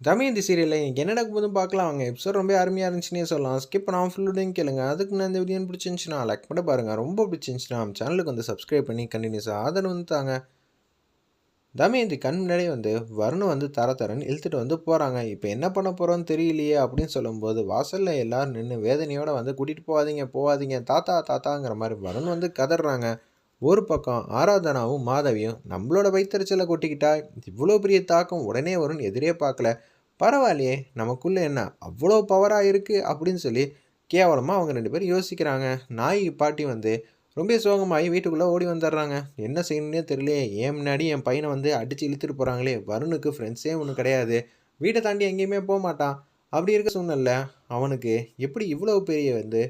தமயந்தி சீரியலில் எனக்கு என்ன நடக்க போதும் பார்க்கலாம். அவங்க எபிசோட் ரொம்ப அருமையாக இருந்துச்சுன்னே சொல்லலாம். ஸ்கிப் பண்ணாமல் ஃபுல்லுடையும் கேளுங்க. அதுக்கு நான் இந்த வீடியோ பிடிச்சிருந்துச்சுன்னா லைக் பண்ண பாருங்கள் ரொம்ப பிடிச்சிருந்துச்சுன்னா நம்ம சேனலுக்கு வந்து சப்ஸ்கிரைப் பண்ணி கண்டினியூஸாக ஆதரவு வந்து தாங்க. தமயந்தி கண் முன்னாடியே வந்து வருண் வந்து தர தரன் இழுத்துட்டு வந்து போகிறாங்க இப்போ என்ன பண்ண போகிறோன்னு தெரியலையே அப்படின்னு சொல்லும்போது வாசலில் எல்லாரும் நின்று வேதனையோடு வந்து கூட்டிகிட்டு போகாதீங்க போகாதீங்க தாத்தா தாத்தாங்கிற மாதிரி வருண் வந்து கதறாங்க. ஒரு பக்கம் ஆராதனாவும் மாதவியும் நம்மளோட வைத்தறிச்சலை கொட்டிக்கிட்டா இவ்வளோ பெரிய தாக்கம் உடனே வரும்னு எதிரே பார்க்கல. பரவாயில்லையே நமக்குள்ளே என்ன அவ்வளோ பவராக இருக்குது அப்படின்னு சொல்லி கேவலமாக அவங்க ரெண்டு பேரும் யோசிக்கிறாங்க. நாய் பாட்டி வந்து ரொம்ப சோகமாகி வீட்டுக்குள்ளே ஓடி வந்துடுறாங்க. என்ன செய்யணுன்னே தெரியலையே. ஏன் முன்னாடி என் பையனை வந்து அடித்து இழுத்துட்டு போகிறாங்களே வருணுக்கு ஃப்ரெண்ட்ஸே ஒன்றும் கிடையாது. வீட்டை தாண்டி எங்கேயுமே போக மாட்டான். அப்படி இருக்க சூழ்நிலை அவனுக்கு எப்படி இவ்வளோ பெரிய வந்து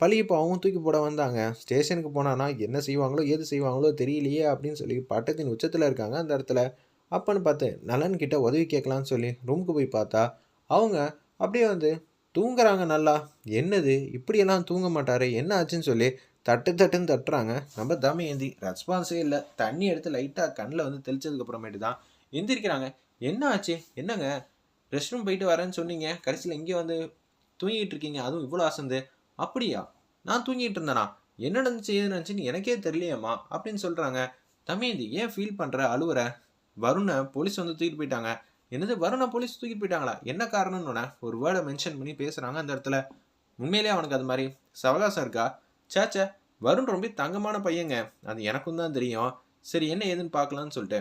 பழி இப்போ அவங்க தூக்கி போட வந்தாங்க. ஸ்டேஷனுக்கு போனான்னா என்ன செய்வாங்களோ ஏது செய்வாங்களோ தெரியலையே அப்படின்னு சொல்லி பட்டத்தின் உச்சத்தில் இருக்காங்க அந்த இடத்துல. அப்பன்னு பார்த்து நலன் கிட்ட உதவி கேட்கலான்னு சொல்லி ரூமுக்கு போய் பார்த்தா அவங்க அப்படியே வந்து தூங்குறாங்க நல்லா என்னது? இப்படியெல்லாம் தூங்க மாட்டாரு என்ன ஆச்சுன்னு சொல்லி தட்டு தட்டுன்னு தட்டுறாங்க. நம்ம தம் ஏந்தி ரெஸ்பான்ஸே இல்லை தண்ணி எடுத்து லைட்டாக கண்ணில் வந்து தெளிச்சதுக்கு அப்புறமேட்டு தான் எந்திரிக்கிறாங்க. என்ன ஆச்சு? என்னங்க? ரெஸ்ட் ரூம் போயிட்டு வரேன்னு சொன்னீங்க. கடைசியில் இங்கே வந்து தூங்கிட்டு இருக்கீங்க. அதுவும் இவ்வளோ அசந்து. அப்படியா? நான் தூங்கிட்டு இருந்தேனா? என்ன நடந்துச்சு ஏது நடந்துச்சுன்னு எனக்கே தெரியலையேம்மா அப்படின்னு சொல்கிறாங்க தமயந்தி ஏன் ஃபீல் பண்ணுற அழுவுற? வருணை போலீஸ் வந்து தூக்கிட்டு போயிட்டாங்க. என்னது வருணை போலீஸ் தூக்கிட்டு போயிட்டாங்களா? என்ன காரணம்னு ஒரு வேர்டை மென்ஷன் பண்ணி பேசுகிறாங்க அந்த இடத்துல. உண்மையிலே அவனுக்கு அது மாதிரி சவகாசம் இருக்கா? சேச்சே வருண் ரொம்ப தங்கமான பையங்க. அது எனக்கும் தான் தெரியும். சரி என்ன ஏதுன்னு பார்க்கலான்னு சொல்லிட்டு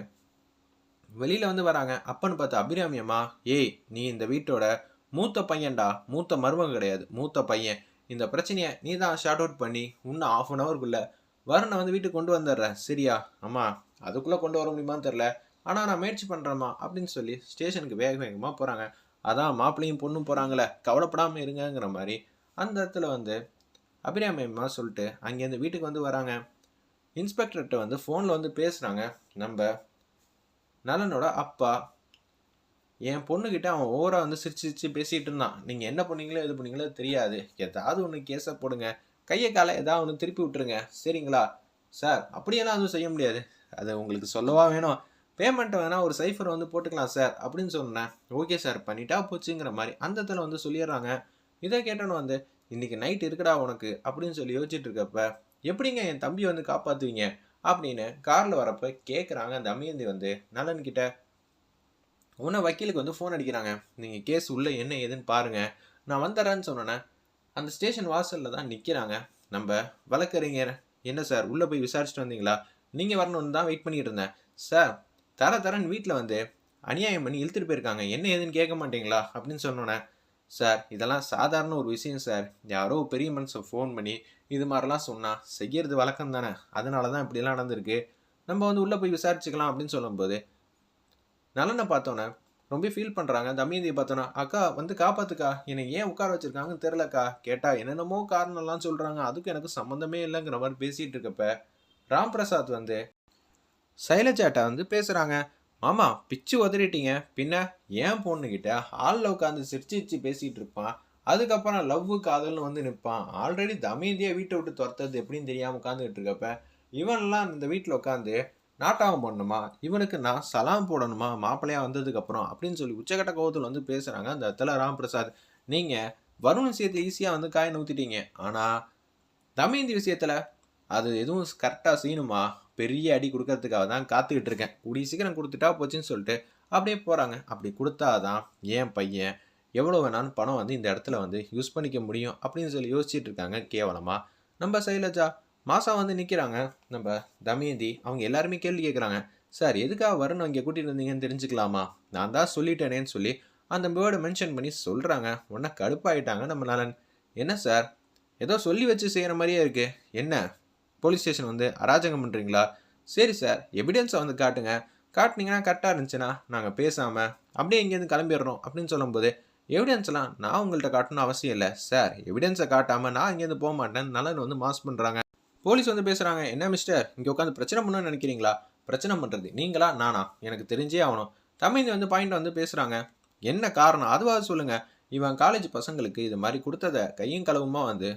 வெளியில் வந்து வராங்க. அப்பன்னு பார்த்தா அபிராமியம்மா ஏய் நீ இந்த வீட்டோட மூத்த பையன்டா. மூத்த மருமகன் கிடையாது. மூத்த பையன். இந்த பிரச்சனையை நீ தான் ஷார்ட் அவுட் பண்ணி இன்னும் ஆஃப் அன் ஹவருக்குள்ள வருணை வந்து வீட்டுக்கு கொண்டு வந்துடுறேன் சரியா? அம்மா அதுக்குள்ளே கொண்டு வர முடியுமான்னு தெரில ஆனால் நான் முயற்சி பண்ணுறேம்மா அப்படின்னு சொல்லி ஸ்டேஷனுக்கு வேக வேகமாக போகிறாங்க அதான் மாப்பிள்ளையும் பொண்ணும் போகிறாங்களே கவலைப்படாமல் இருங்கங்கிற மாதிரி அந்த இடத்துல வந்து அபிராமியம்மா சொல்லிட்டு அங்கேருந்து வீட்டுக்கு வந்து வராங்க. இன்ஸ்பெக்டர்கிட்ட வந்து ஃபோனில் வந்து பேசுகிறாங்க நம்ம நலனோட அப்பா என் பொண்ணுக்கிட்ட அவன் ஓவராக வந்து சிரிச்சு சிரிச்சு பேசிகிட்டு இருந்தான். நீங்கள் என்ன பண்ணீங்களோ எது பண்ணீங்களோ தெரியாது. ஏதாவது ஒன்று கேஸை போடுங்க. கையை காலை ஏதாவது ஒன்று திருப்பி விட்டுருங்க. சரிங்களா? சார் அப்படியெல்லாம் அதுவும் செய்ய முடியாது. அது உங்களுக்கு சொல்லவா வேணும்? பேமெண்ட்டை வேணால் ஒரு சைஃபர் வந்து போட்டுக்கலாம் சார் அப்படின்னு சொன்னேன். ஓகே சார் பண்ணிட்டா போச்சுங்கிற மாதிரி அந்த இடத்துல வந்து சொல்லிடுறாங்க. இதை கேட்டோன்னு வந்து இன்றைக்கி நைட் இருக்குடா உனக்கு அப்படின்னு சொல்லி யோசிச்சுட்டு இருக்கப்ப எப்படிங்க என் தம்பி வந்து காப்பாற்றுவீங்க அப்படின்னு காரில் வரப்போ கேட்குறாங்க அந்த அமியந்தி வந்து நலன்கிட்ட. உடனே உன்னை வக்கீலுக்கு வந்து ஃபோன் அடிக்கிறாங்க. நீங்கள் கேஸ் உள்ளே என்ன ஏதுன்னு பாருங்கள் நான் வந்துடுறேன்னு சொன்னேன் அந்த ஸ்டேஷன் வாசலில் தான் நிற்கிறாங்க நம்ம வழக்கறிஞர் என்ன சார் உள்ளே போய் விசாரிச்சுட்டு வந்தீங்களா? நீங்கள் வரணும்னு தான் வெயிட் பண்ணிட்டு இருந்தேன். சார் தர தரன் வீட்டில் வந்து அநியாயம் பண்ணி இழுத்துட்டு போயிருக்காங்க. என்ன ஏதுன்னு கேட்க மாட்டீங்களா? அப்படின்னு சொன்னோன்னே சார் இதெல்லாம் சாதாரண ஒரு விஷயம் சார் யாரோ பெரிய மனுஷன் ஃபோன் பண்ணி இது மாதிரிலாம் சொன்னால் செய்யறது வழக்கம் தானே அதனால தான் இப்படிலாம் நடந்திருக்கு. நம்ம வந்து உள்ளே போய் விசாரிச்சுக்கலாம் அப்படின்னு சொல்லும்போது நலனை பார்த்தோன்னே ரொம்ப ஃபீல் பண்ணுறாங்க தமயந்தியை பார்த்தோன்னா அக்கா வந்து காப்பாத்துக்கா. என்னை ஏன் உட்கார வச்சிருக்காங்கன்னு தெரிலக்கா கேட்டால் என்னென்னமோ காரணம்லாம் சொல்கிறாங்க அதுக்கும் எனக்கு சம்மந்தமே இல்லைங்கிற மாதிரி பேசிகிட்டு இருக்கப்ப ராம் பிரசாத் வந்து சைலஜாட்டா வந்து பேசுகிறாங்க மாமா பிச்சு உதறிட்டீங்க. பின்ன ஏன் பொண்ணுக்கிட்ட ஹாலில் உட்காந்து சிரிச்சிச்சு பேசிகிட்டு இருப்பான்? அதுக்கப்புறம் லவ் காதல்னு வந்து நிற்பான். ஆல்ரெடி தமேந்தியா வீட்டை விட்டு துரத்துறது எப்படின்னு தெரியாமல் உட்காந்துக்கிட்டு இருக்கப்ப இவன்லாம் இந்த வீட்டில் உட்காந்து நாட்டாகம் பண்ணணுமா இவனுக்கு நான் சலாம் போடணுமா? மாப்பிள்ளையாக வந்ததுக்கப்புறம் அப்படின்னு சொல்லி உச்சகட்ட கோபத்தில் வந்து பேசுகிறாங்க அந்த இடத்துல ராம் பிரசாத் நீங்கள் வருண் விஷயத்தை ஈஸியாக வந்து காய நூற்றிட்டீங்க ஆனால் தமேந்தி விஷயத்தில் அது எதுவும் கரெக்டாக செய்யணுமா பெரிய அடி கொடுக்கறதுக்காக தான் காத்துக்கிட்டு இருக்கேன். கூடிய சீக்கிரம் கொடுத்துட்டா போச்சுன்னு சொல்லிட்டு அப்படியே போகிறாங்க அப்படி கொடுத்தாதான் ஏன் பையன் எவ்வளோ வேணாலும் பணம் வந்து இந்த இடத்துல வந்து யூஸ் பண்ணிக்க முடியும் அப்படின்னு சொல்லி யோசிச்சுட்டு இருக்காங்க கேவலமாக நம்ம சைலஜா மாசா வந்து நிற்கிறாங்க நம்ம தமயந்தி அவங்க எல்லாருமே கேள்வி கேட்குறாங்க சார் எதுக்காக வரணும் இங்கே கூட்டிகிட்டு வந்தீங்கன்னு தெரிஞ்சுக்கலாமா? நான் தான் சொல்லிட்டேனேன்னு சொல்லி அந்த வேர்டை மென்ஷன் பண்ணி சொல்கிறாங்க உடனே கடுப்பாயிட்டாங்க நம்ம நலன். என்ன சார்? ஏதோ சொல்லி வச்சு செய்கிற மாதிரியே இருக்குது என்ன? போலீஸ் ஸ்டேஷன் வந்து அராஜகம் பண்ணுறீங்களா சரி சார் எவிடன்ஸை வந்து காட்டுங்க. காட்டினீங்கன்னா கரெக்டாக இருந்துச்சுன்னா நாங்கள் பேசாமல் அப்படியே இங்கேருந்து கிளம்பிடுறோம். அப்படின்னு சொல்லும்போது எவிடன்ஸ்லாம் நான் உங்கள்கிட்ட காட்டணும் அவசியம் இல்லை. சார் எவிடன்ஸை காட்டாமல் நான் இங்கேருந்து போக மாட்டேன். நலன் வந்து மாஸ் பண்ணுறாங்க போலீஸ் வந்து பேசுகிறாங்க என்ன மிஸ்டர் இங்கே உட்காந்து பிரச்சனை பண்ணணும்னு நினைக்கிறீங்களா? பிரச்சனை பண்ணுறது நீங்களா? நானா? எனக்கு தெரிஞ்சே ஆகணும். தமிழ் வந்து பாயிண்ட் வந்து பேசுகிறாங்க என்ன காரணம்? அதுவாக சொல்லுங்கள் இவன் காலேஜ் பசங்களுக்கு இது மாதிரி கொடுத்ததை கையும் களவுமா வந்து?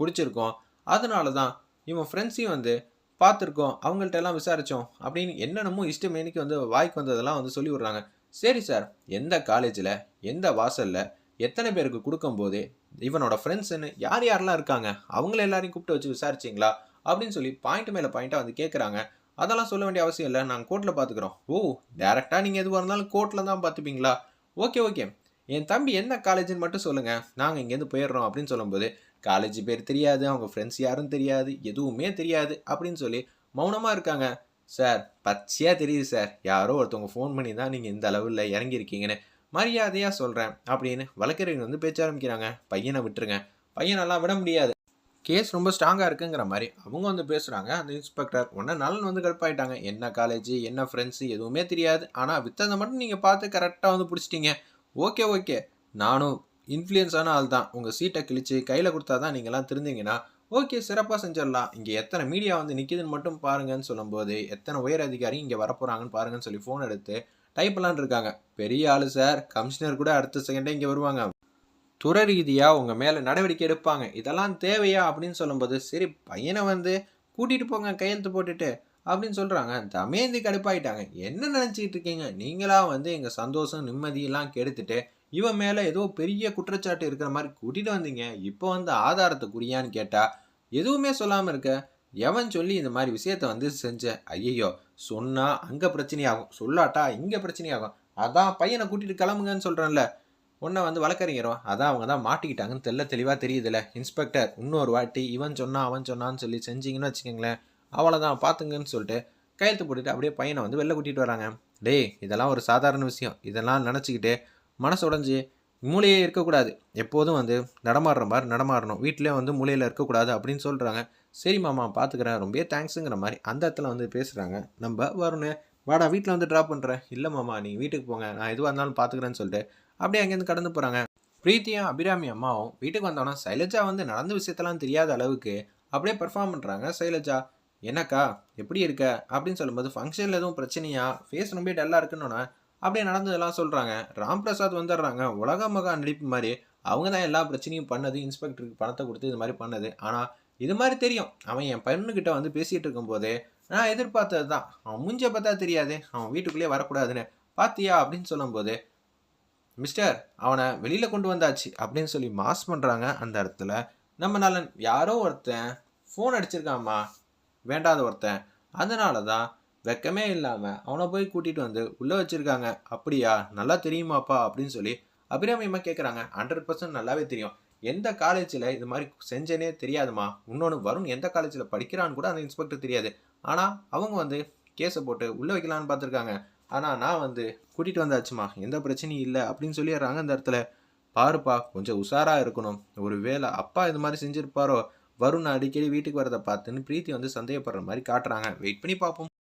பிடிச்சிருக்கோம். அதனால தான் இவன் ஃப்ரெண்ட்ஸையும் வந்து பார்த்துருக்கோம். அவங்கள்ட்ட எல்லாம் விசாரித்தோம் அப்படின்னு என்னென்னமோ இஷ்டமேனிக்கு வந்து வாய்க்கு வந்ததெல்லாம் வந்து சொல்லி விட்றாங்க. சரி சார் எந்த காலேஜில் எந்த வாசலில் எத்தனை பேருக்கு கொடுக்கும்போது இவனோட ஃப்ரெண்ட்ஸுன்னு யார் யாரெல்லாம் இருக்காங்க? அவங்கள எல்லாரையும் கூப்பிட்டு வச்சு விசாரிச்சிங்களா? அப்படின்னு சொல்லி பாயிண்ட் மேலே பாயிண்ட்டாக வந்து கேட்குறாங்க அதெல்லாம் சொல்ல வேண்டிய அவசியம் இல்லை. நாங்கள் கோர்ட்டில் பார்த்துக்குறோம் ஓ டேரெக்டாக நீங்கள் எதுவாக இருந்தாலும் கோர்ட்டில் தான் பார்த்துப்பீங்களா ஓகே ஓகே. என் தம்பி என்ன காலேஜ்னு மட்டும் சொல்லுங்கள் நாங்கள் இங்கேருந்து போயிடுறோம் அப்படின்னு சொல்லும்போது காலேஜ் பேர் தெரியாது அவங்க ஃப்ரெண்ட்ஸ் யாரும் தெரியாது எதுவுமே தெரியாது அப்படின்னு சொல்லி மௌனமாக இருக்காங்க. சார் பச்சையாக தெரியுது சார். யாரோ ஒருத்தவங்க ஃபோன் பண்ணி தான் நீங்கள் இந்த அளவில் இறங்கியிருக்கீங்கன்னு மரியாதையாக சொல்கிறேன் அப்படின்னு வழக்கறிஞர் வந்து பேச்ச ஆரம்பிக்கிறாங்க. பையனை விட்டுருங்க. பையனெல்லாம் விட முடியாது. கேஸ் ரொம்ப ஸ்ட்ராங்காக இருக்குங்கிற மாதிரி அவங்க வந்து பேசுகிறாங்க அந்த இன்ஸ்பெக்டர் உடனே நலன் வந்து கடுப்பாயிட்டாங்க. என்ன காலேஜ் என்ன ஃப்ரெண்ட்ஸு எதுவுமே தெரியாது. ஆனால் வித்ததை மட்டும் நீங்கள் பார்த்து கரெக்டாக வந்து பிடிச்சிட்டீங்க. ஓகே ஓகே நானும் இன்ஃப்ளூயன்ஸான ஆள் தான். உங்கள் சீட்டை கிழிச்சு கையில் கொடுத்தா தான் நீங்கள்லாம் திருந்தீங்கன்னா ஓகே சிறப்பாக செஞ்சிடலாம். இங்கே எத்தனை மீடியா வந்து நிற்கிதுன்னு மட்டும் பாருங்கன்னு சொல்லும்போது எத்தனை உயர் அதிகாரி இங்கே வரப்போகிறாங்கன்னு பாருங்கன்னு சொல்லி ஃபோன் எடுத்து டைப்லாம் இருக்காங்க. பெரிய ஆள் சார் கமிஷனர் கூட அடுத்த செகண்டே இங்கே வருவாங்க. துறை ரீதியாக உங்கள் மேலே நடவடிக்கை எடுப்பாங்க. இதெல்லாம் தேவையா? அப்படின்னு சொல்லும்போது சரி பையனை வந்து கூட்டிகிட்டு போங்க கையெழுத்து போட்டுட்டு அப்படின்னு சொல்கிறாங்க தமேந்தி கடுப்பாயிட்டாங்க. என்ன நினச்சிக்கிட்டு இருக்கீங்க? நீங்களா வந்து எங்கள் சந்தோஷம் நிம்மதியெல்லாம் கெடுத்துட்டு இவன் மேலே ஏதோ பெரிய குற்றச்சாட்டு இருக்கிற மாதிரி கூட்டிகிட்டு வந்தீங்க. இப்போ வந்து ஆதாரத்தை குறியான்னு கேட்டால் எதுவுமே சொல்லாமல் இருக்க எவன் சொல்லி இந்த மாதிரி விஷயத்த வந்து செஞ்ச? ஐயையோ சொன்னால் அங்கே பிரச்சனையாகும். சொல்லாட்டா இங்கே பிரச்சனையாகும். அதான் பையனை கூட்டிகிட்டு கிளம்புங்கன்னு சொல்கிறேன்ல உன்னை வந்து வழக்கறிஞரும் அதான் அவங்க தான் மாட்டிக்கிட்டாங்கன்னு தெல்ல தெளிவாக தெரியுதுல்ல இன்ஸ்பெக்டர் இன்னொரு வாட்டி இவன் சொன்னான் அவன் சொன்னான்னு சொல்லி செஞ்சிங்கன்னு வச்சுக்கோங்களேன். அவ்வளோதான் பார்த்துங்கன்னு சொல்லிட்டு கையெழுத்து போட்டுட்டு அப்படியே பையனை வந்து வெளில கூட்டிகிட்டு வராங்க. டேய் இதெல்லாம் ஒரு சாதாரண விஷயம். இதெல்லாம் நினச்சிக்கிட்டு மனசு உடஞ்சி மூளையே இருக்கக்கூடாது. எப்போதும் வந்து நடமாடுற மாதிரி நடமாடணும். வீட்டிலே வந்து மூலையில் இருக்கக்கூடாது அப்படின்னு சொல்கிறாங்க சரி மாமா பார்த்துக்கிறேன் ரொம்ப தேங்க்ஸுங்கிற மாதிரி அந்த இடத்துல வந்து பேசுகிறாங்க நம்ம வரணும் வாடா வீட்டில் வந்து ட்ராப் பண்ணுறேன் இல்லை மாமா நீங்கள் வீட்டுக்கு போங்க. நான் எதுவாக இருந்தாலும் பார்த்துக்கிறேன்னு சொல்லிட்டு அப்படியே அங்கேருந்து கடந்து போகிறாங்க பிரீத்தியும் அபிராமி அம்மாவும் வீட்டுக்கு வந்தோன்னா சைலஜா வந்து நடந்த விஷயத்தெல்லாம் தெரியாத அளவுக்கு அப்படியே பெர்ஃபார்ம் பண்ணுறாங்க சைலஜா என்னக்கா எப்படி இருக்க? அப்படின்னு சொல்லும்போது ஃபங்க்ஷனில் எதுவும் பிரச்சனையா? ஃபேஸ் ரொம்ப டல்லாக இருக்குன்னொன்னே அப்படியே நடந்ததெல்லாம் சொல்கிறாங்க ராம் பிரசாத் வந்துடுறாங்க. உலக மகா நடிப்பு மாதிரி. அவங்க தான் எல்லா பிரச்சனையும் பண்ணது. இன்ஸ்பெக்டருக்கு பணத்தை கொடுத்து இது மாதிரி பண்ணது. ஆனால் இது மாதிரி தெரியும். அவன் என் பையனுக்கிட்ட வந்து பேசிகிட்டு இருக்கும்போது நான் எதிர்பார்த்தது தான் அவன் மூஞ்ச பார்த்தா தெரியாது. அவன் வீட்டுக்குள்ளேயே வரக்கூடாதுன்னு. பாத்தியா? அப்படின்னு சொல்லும்போது மிஸ்டர் அவனை வெளியில் கொண்டு வந்தாச்சு அப்படின்னு சொல்லி மாஸ் பண்ணுறாங்க அந்த இடத்துல. நம்ம நலன் யாரோ ஒருத்தன் ஃபோன் அடிச்சிருக்காம்மா வேண்டாத ஒருத்தன். அதனால தான் வெக்கமே இல்லாமல் அவனை போய் கூட்டிகிட்டு வந்து உள்ளே வச்சுருக்காங்க. அப்படியா? நல்லா தெரியுமாப்பா? அப்படின்னு சொல்லி அபிராமியமாக கேட்குறாங்க ஹண்ட்ரட் பர்சன்ட் நல்லாவே தெரியும். எந்த காலேஜில் இது மாதிரி செஞ்சேனே தெரியாதுமா. இன்னொன்று வருண் எந்த காலேஜில் படிக்கிறான்னு கூட அந்த இன்ஸ்பெக்டர் தெரியாது. ஆனால் அவங்க வந்து கேஸை போட்டு உள்ளே வைக்கலான்னு பார்த்துருக்காங்க. ஆனால் நான் வந்து கூட்டிகிட்டு வந்தாச்சுமா. எந்த பிரச்சனையும் இல்லை அப்படின்னு சொல்லிடுறாங்க அந்த இடத்துல. பாருப்பா கொஞ்சம் உஷாராக இருக்கணும். ஒரு வேலை அப்பா இது மாதிரி செஞ்சுருப்பாரோ? வருண் அடிக்கடி வீட்டுக்கு வரதை பார்த்துன்னு பிரீத்தி வந்து சந்தேகப்படுற மாதிரி காட்டுறாங்க. வெயிட் பண்ணி பார்ப்போம்.